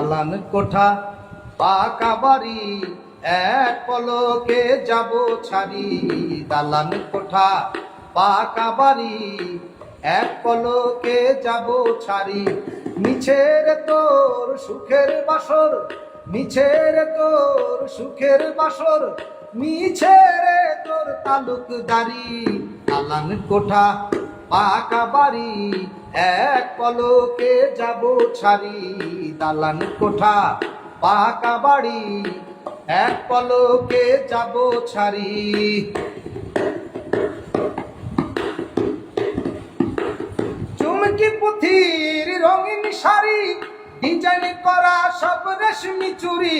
দালান কোঠা। পাকা বাড়ি, এক পলকে যাব ছাড়ি দালান কোঠা। পাকা বাড়ি, এক পলকে যাব ছাড়ি। মিছের তোর সুখের বাসর, মিছের তোর সুখের বাসর, মিছের তোর তালুকদারি। দালান কোঠা, পাকা বাড়ি, এক পলকে যাব ছাড়ি। দালান কোঠা, পাকা বাড়ি, এক পলকে যাব ছাড়ি। চুমকি পুথির রঙিন শাড়ি, ডিজাইন করা সব রেশমি চুড়ি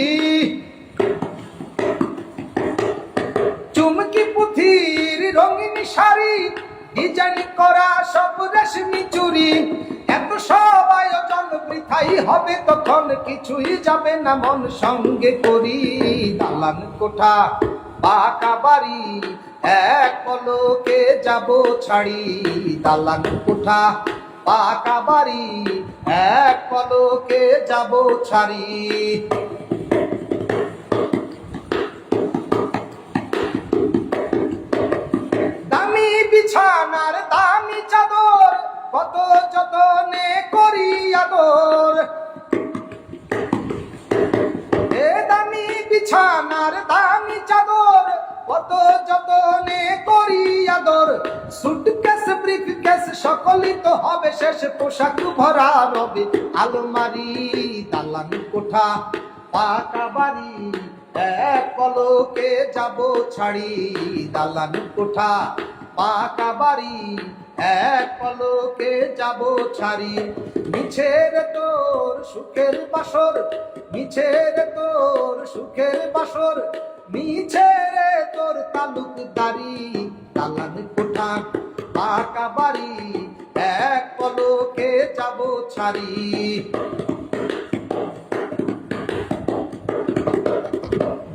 চুমকি পুথির রঙিন শাড়ি, ডিজাইন করা সব রেশমি চুড়ি এত সব আয়োজন বৃথাই হবে তখন কিছুই যাবে না মন সঙ্গে করি। দালান কোঠা, বাঁকা বাড়ি, এক পলকে যাব ছাড়ি। দালান কোঠা পাকা বাড়ি, এক পলকে যাব ছাড়ি। বিছানার দামি চাদর, কত যতনে করি আদর। সুটকেস, ব্রিফকেস, সকলই তো হবে শেষ পোশাক ভরা রবে। আলমারি, দালান কোঠা, পাকা বাড়ি, এক পলকে যাব ছাড়ি। দালান কোঠা, পাকা বাড়ি, এক পলকে যাব ছাড়ি। মিছের তোর সুখের বাসর মিছের তোর সুখের বাসর মিছের তোর তালুকদারি দালান কোঠা, পাকা বাড়ি, এক পলকে যাব ছাড়ি।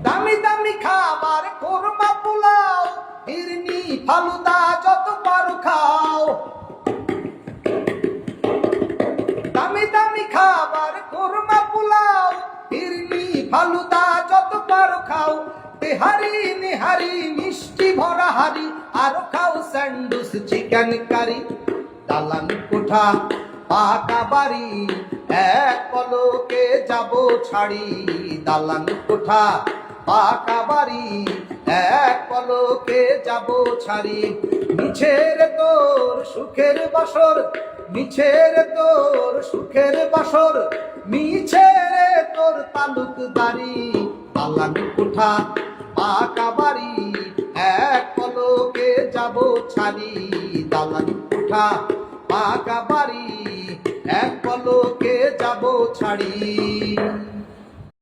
দামি দামি খাবার, কোরমা পোলাও হিরনি ফালুদা যত পারো খাও। ফালুদা যত পারো খাও, তেহারি নেহারি, মিষ্টি ভরা হারি আরও খাও স্যান্ডুস চিকেন কারি। দালান কোঠা, পাকা বাড়ি, এক পলকে যাব ছাড়ি। দালান কোঠা, পাকা বাড়ি, এক পলকে যাব ছাড়ি। মিছের তোর সুখের বাসর, মিছের তোর সুখের বাসর মিছের মেয়র তালুকদারি পালান কোঠা, পাকা বাড়ি, এক পলকে যাব ছাড়ি দালান কোঠা, পাকা বাড়ি, এক পলকে যাব ছাড়ি।